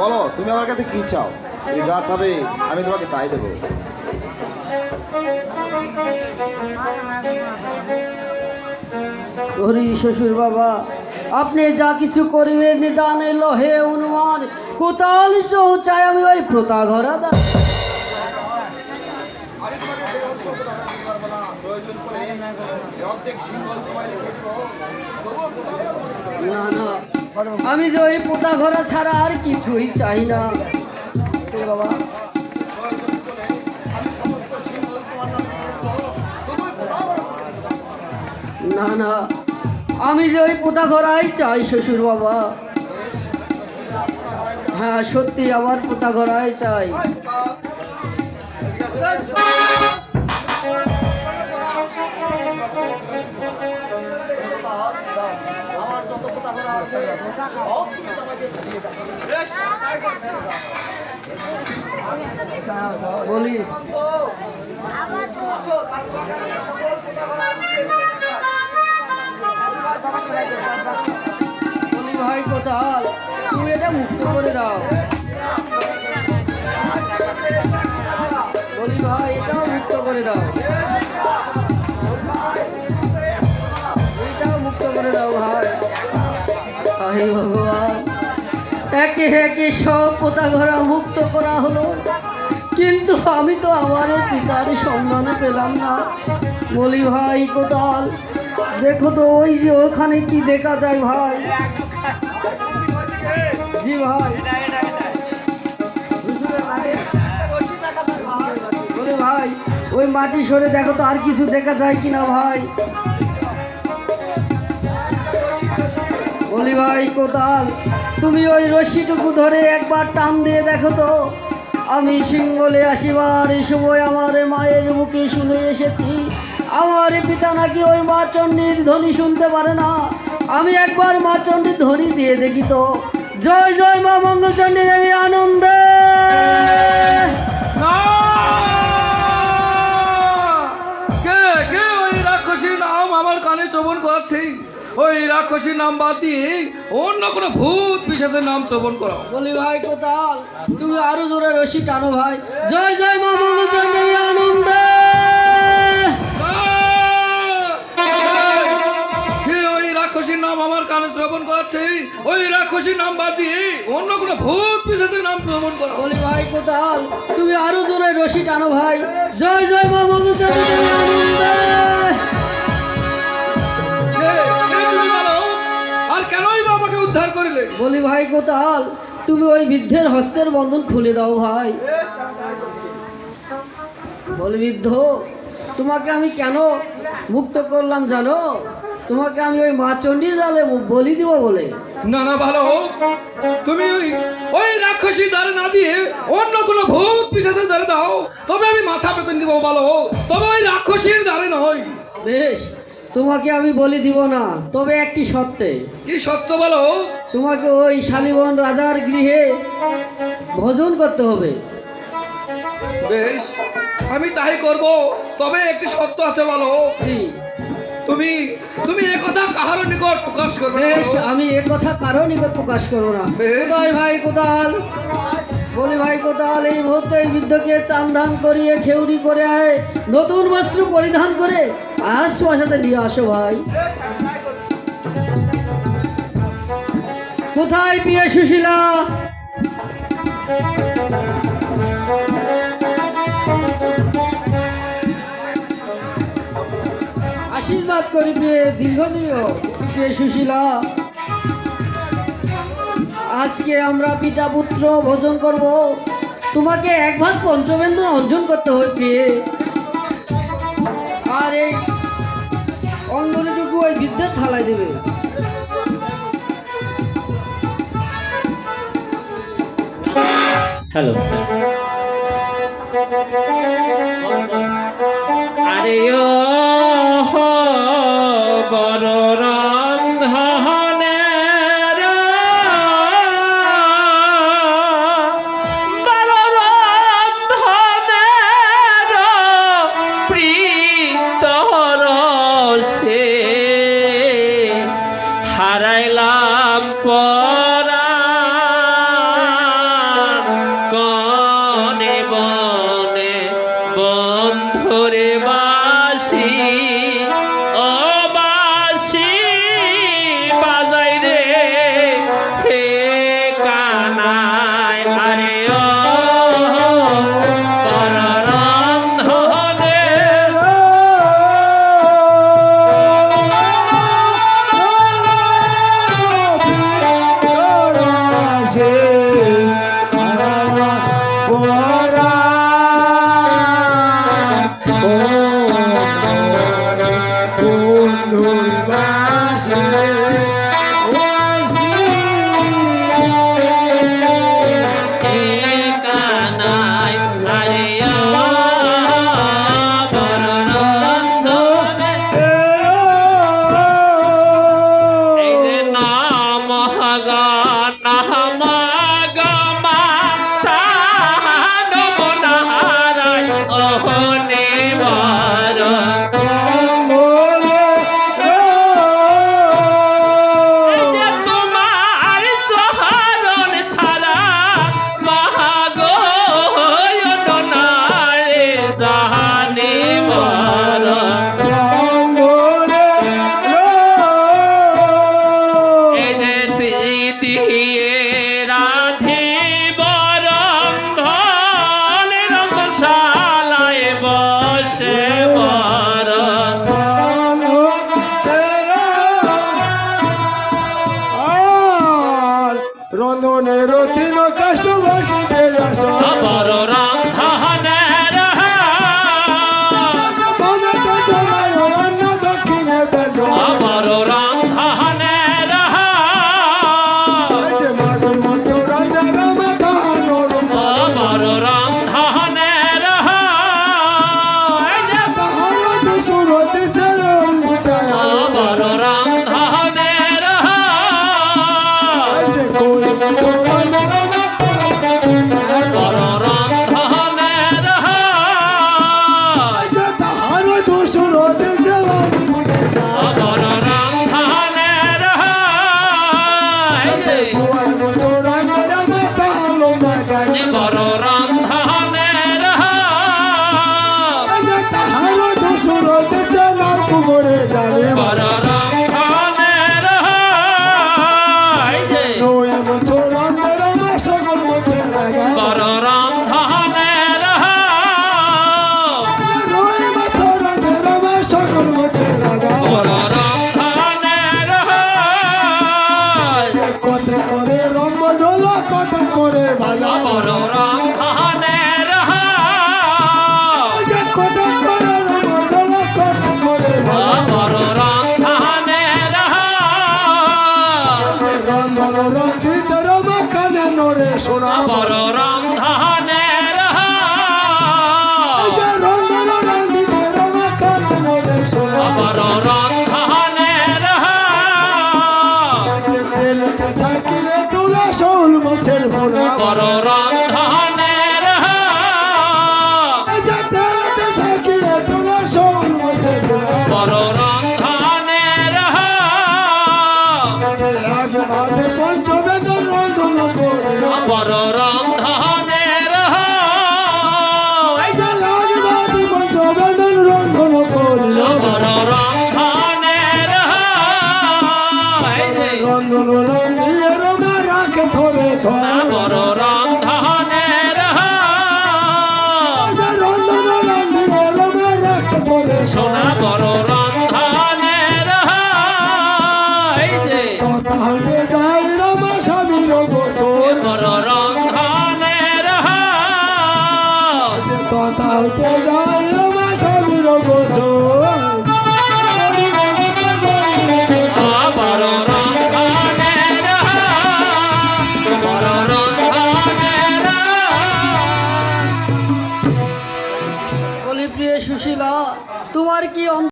বলো তুমি আমার কাছে কি চাও? তুমি যা চাবে আমি তোমাকে তাই দেবো। হরি শ্বশুর বাবা আপনি যা কিছু করিবেন নিদানে হে অনুমান। কোতাল চৌচাই আমি ওই প্রতা ঘরা দা না না আমি যে ওই পোতা ঘরা ছাড়া আর কিছুই চাই না। বাবা। না না। আমি যে ওই পোতা ঘরাই চাই শ্বশুর বাবা। হ্যাঁ সত্যি আমার পোতা ঘরাই চাই। বলি। বলি ভাই কোথায়? তুমি এটা মুক্ত করে দাও। বলি ভাই এটাও মুক্ত হে ভগবান। একে একে সব পোতা ঘরা মুক্ত করা হলো। কিন্তু আমি তো আমার পিতার সম্মান পেলাম না। বলি, ভাই, কোদাল, দেখো তো, ওই যে ওখানে কি দেখা যায় ভাই? জি, ভাই। ভাই, ওই মাটি সরে দেখো তো, আর কিছু দেখা যায় কিনা ভাই? বলি ভাই কোদাল, তুমি ওই রশ্মিটুকু ধরে একবার টান দিয়ে দেখো তো। আমি সিঙ্গলে আসিবার এই সময় আমার মায়ের মুখে শুনে এসেছি। আমার পিতা নাকি ওই মা চণ্ডীর ধ্বনি শুনতে পারে না। আমি একবার মা চণ্ডীর ধ্বনি দিয়ে দেখি তো। জয় জয় মা মঙ্গলচণ্ডী দেবী আনন্দে। রাক্ষসীর নাম আমার কানে শ্রবণ করাচ্ছে? ওই রাক্ষসীর নাম বাদ দিয়ে অন্য কোনো ভূত পিসাচের নাম শ্রবণ করাও। বলি ভাই কোথাল? তুমি আরও জোরে রশি টানো ভাই। জয় জয় মা মঙ্গলচণ্ডী দেবী আনন্দে রাক্ষসীর নাম আমার কানে শ্রবণ করাচ্ছে। ওই রাক্ষসীর নাম বাদ দিয়ে অন্য কোনো ভূত পিসাচের নাম শ্রবণ করাও। বলি ভাই কোথাল? তুমি আরও জোরে রশি টানো ভাই। জয় জয় মা দেবী আনন্দে! ভাই কোথাল? তুমি ওই বৃদ্ধের হস্তের বন্ধন খুলে দাও ভাই। বলি বৃদ্ধ তোমাকে আমি কেন মুক্ত করলাম জানো? তোমাকে আমি ওই মা চণ্ডীর জালে বলি দিব বলে। না না ভালো তুমি ওই ওই রাক্ষসীর দ্বারে না দিয়ে অন্য কোনো ভূত পিসাচের দ্বারে দাও। তবে আমি মাথা পেতে দিব ভালো তবে ওই রাক্ষসীর দ্বারে নয়। বেশ তোমাকে আমি বলি দিব না তবে একটি সত্ত্বে কি সত্য বলো? তোমাকে ওই শালিবন রাজার গৃহে ভোজন করতে হবে। বেশ আমি তাই করব তবে একটি সত্য আছে বলো। তুমি তুমি এ কথা কাহার নিকট প্রকাশ করবে বেশ আমি এ কথা কারও নিকট প্রকাশ করব না। কোথায় ভাই কোদাল? বলি ভাই কোদাল এই মুহূর্তে এই বৃদ্ধকে চান ধান করিয়ে খেউরি করে আয় নতুন বস্ত্র পরিধান করে নিয়ে আসো ভাই। কোথায় পিয়ে সুশীলা? আশীর্বাদ করি প্রিয়ে দীর্ঘদিন প্রিয়ে সুশীলা। আজকে আমরা পিতা পুত্র ভোজন করব। তোমাকে এক ভাগ অর্জন করতে হবে প্রিয়ে আর এই অঙ্গনটুকু ওই বিদ্যুৎ থালায় দেবে। হ্যালো আরে ও ধরে বাসি। হে রাধে পঞ্চবেদন রন্ধন করে বড় রন্ধনে হইতে যায় আমার সব রকম